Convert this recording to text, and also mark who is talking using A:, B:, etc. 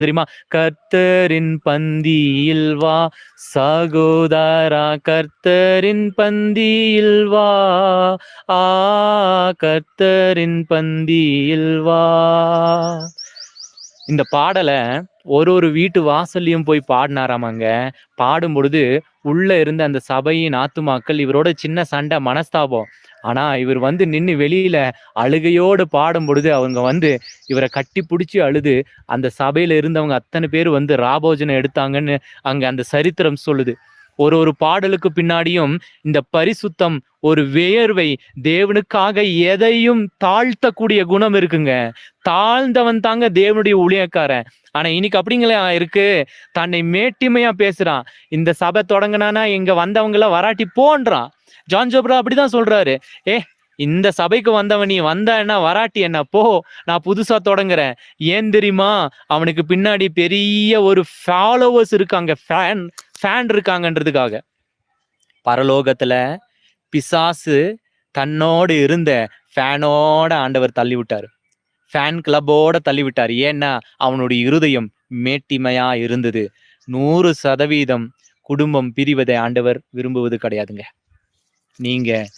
A: தெரியுமா? கர்த்தரின் பந்தியில் வா சகோதரா கர்த்தரின் பந்தியில் வா ஆ கர்த்தரின் பந்தியில் வா. இந்த பாடலை ஒரு ஒரு வீட்டு வாசல்லையும் போய் பாடினாராமாங்க. பாடும் பொழுது உள்ள இருந்த அந்த சபையின் ஆத்துமாக்கள் இவரோட சின்ன சண்டை மனஸ்தாபம். ஆனா இவர் வந்து நின்று வெளியில அழுகையோடு பாடும் பொழுது அவங்க வந்து இவரை கட்டி பிடிச்சி அழுது அந்த சபையில இருந்தவங்க அத்தனை பேர் வந்து ராபோஜனை எடுத்தாங்கன்னு அங்க அந்த சரித்திரம் சொல்லுது. ஒரு ஒரு பாடலுக்கு பின்னாடியும் இந்த பரிசுத்தம் ஒரு வேர்வை தேவனுக்காக எதையும் தாழ்த்தக்கூடிய குணம் இருக்குங்க. தாழ்ந்தவன் தாங்க தேவனுடைய ஊழியக்காரன். ஆனா இன்னைக்கு அப்படிங்களா இருக்கு? தன்னை மேட்டிமையா பேசுறான். இந்த சபை தொடங்கினானா இங்க வந்தவங்கள வராட்டி போன்றான். ஜான் ஜோப்ரா அப்படிதான் சொல்றாரு. ஏ இந்த சபைக்கு வந்தவன் நீ வந்த என்ன வராட்டி என்ன? போ நான் புதுசா தொடங்குறேன். ஏன் தெரியுமா? அவனுக்கு பின்னாடி பெரிய ஒரு ஃபாலோவர்ஸ் இருக்காங்க ஃபேன் ஃபேன் இருக்காங்கன்றதுக்காக. பரலோகத்துல பிசாசு தன்னோடு இருந்த ஃபேனோட ஆண்டவர் தள்ளிவிட்டார். ஃபேன் கிளப்போட தள்ளி விட்டார் ஏன்னா அவனுடைய இருதயம் மேட்டிமையா இருந்தது. நூறு சதவீதம் குடும்பம் பிரிவதை ஆண்டவர் விரும்புவது கிடையாதுங்க. நீங்க